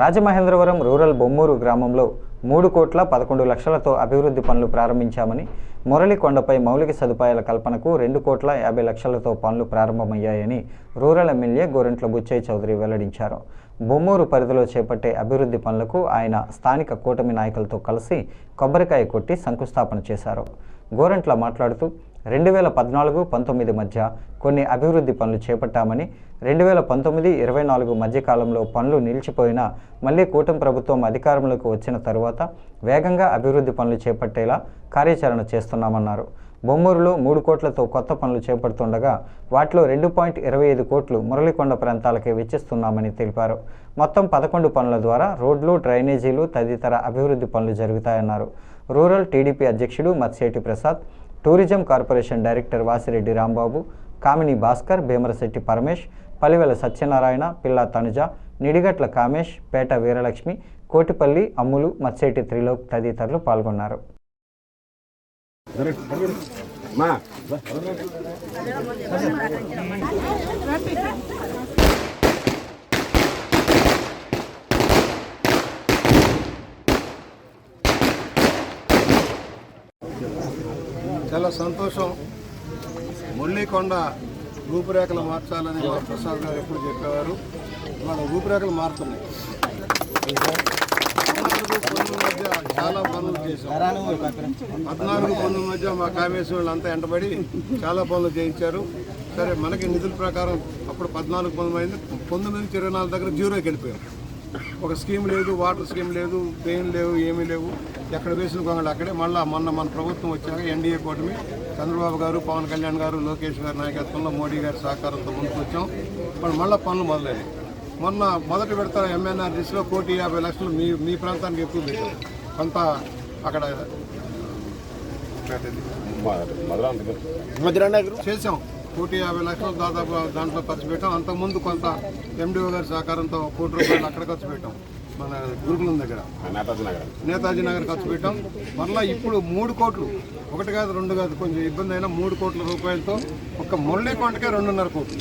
Rajamahendravaram rural Bommuru గ్రామంలో మూడు కోట్ల పదకొండు లక్షలతో అభివృద్ధి పనులు ప్రారంభించామని మురళికొండపై మౌలిక సదుపాయాల కల్పనకు రెండు కోట్ల యాభై లక్షలతో పనులు ప్రారంభమయ్యాయని రూరల్ ఎమ్మెల్యే గోరంట్ల బుచ్చయ్య చౌదరి వెల్లడించారు. బొమ్మూరు పరిధిలో చేపట్టే అభివృద్ధి పనులకు ఆయన స్థానిక కూటమి నాయకులతో కలిసి కొబ్బరికాయ కొట్టి శంకుస్థాపన చేశారు. గోరంట్ల మాట్లాడుతూ రెండు వేల పద్నాలుగు పంతొమ్మిది మధ్య కొన్ని అభివృద్ధి పనులు చేపట్టామని రెండు వేల పంతొమ్మిది ఇరవై నాలుగు మధ్యకాలంలో పనులు నిలిచిపోయినా మళ్ళీ కూటమి ప్రభుత్వం అధికారంలోకి వచ్చిన తరువాత వేగంగా అభివృద్ధి పనులు చేపట్టేలా కార్యాచరణ చేస్తున్నామన్నారు. బొమ్మూరులో మూడు కోట్లతో కొత్త పనులు చేపడుతుండగా వాటిలో రెండు పాయింట్ ఇరవై ఐదు కోట్లు మురళికొండ ప్రాంతాలకే వెచ్చిస్తున్నామని తెలిపారు. మొత్తం పదకొండు పనుల ద్వారా రోడ్లు డ్రైనేజీలు తదితర అభివృద్ధి పనులు జరుగుతాయన్నారు. రూరల్ టీడీపీ అధ్యక్షుడు Matseti Prasad tourism corporation director Vasireddy Rambabu Kamini Bhaskar Bheemarasetti Paramesh Palivela Satyanarayana Pilla Tanuja Nidigatla Kamesh పేట వీరలక్ష్మి కోటిపల్లి అమ్ములు మత్స్యేటి త్రిలోక్ తదితరులు పాల్గొన్నారు. మా. చాలా సంతోషం. మురళీకొండ రూపురేఖలు మార్చాలని మా ప్రసాద్ గారు ఎప్పుడు చెప్పేవారు. మన రూపురేఖలు మారుతున్నాయి. మధ్య చాలా పనులు చేశాం. పద్నాలుగు పనుల మధ్య మా కామేశ్వరులు వాళ్ళంతా ఎంటబడి చాలా పనులు చేయించారు. సరే మనకి నిధుల ప్రకారం అప్పుడు పద్నాలుగు పంతొమ్మిది అయింది. పంతొమ్మిది నుంచి ఇరవై నాలుగు దగ్గర జీరోకి వెళ్ళిపోయాం. ఒక స్కీమ్ లేదు వాటర్ స్కీమ్ లేదు పెయిన్ లేవు ఏమీ లేవు. ఎక్కడ వేసిన గొంగళి అక్కడే. మళ్ళీ మొన్న మన ప్రభుత్వం వచ్చాక ఎన్డీఏ కూటమి చంద్రబాబు గారు పవన్ కళ్యాణ్ గారు లోకేష్ గారి నాయకత్వంలో మోడీ గారి సహకారంతో ముందుకు వచ్చాం. మనం మళ్ళీ పనులు మొదలైనవి మొన్న మొదటి విడత ఎంఎన్ఆర్జీసీలో కోటి యాభై లక్షలు మీ మీ ప్రాంతానికి ఎక్కువ పెట్టారు. కొంత అక్కడ చేసాం కోటి యాభై లక్షలు దాదాపు దాంట్లో ఖర్చు పెట్టాం. అంతకుముందు కొంత ఎండిఓ గారి సహకారంతో కోటి రూపాయలు అక్కడ ఖర్చు పెట్టాం. మన గురుకులం దగ్గర. నేతాజీ నగర్. ఖర్చు పెట్టాం. మరలా ఇప్పుడు మూడు కోట్లు ఒకటి కాదు రెండు కాదు కొంచెం ఇబ్బంది అయినా మూడు కోట్ల రూపాయలతో ఒక మురళీ కొండకే రెండున్నర కోట్లు.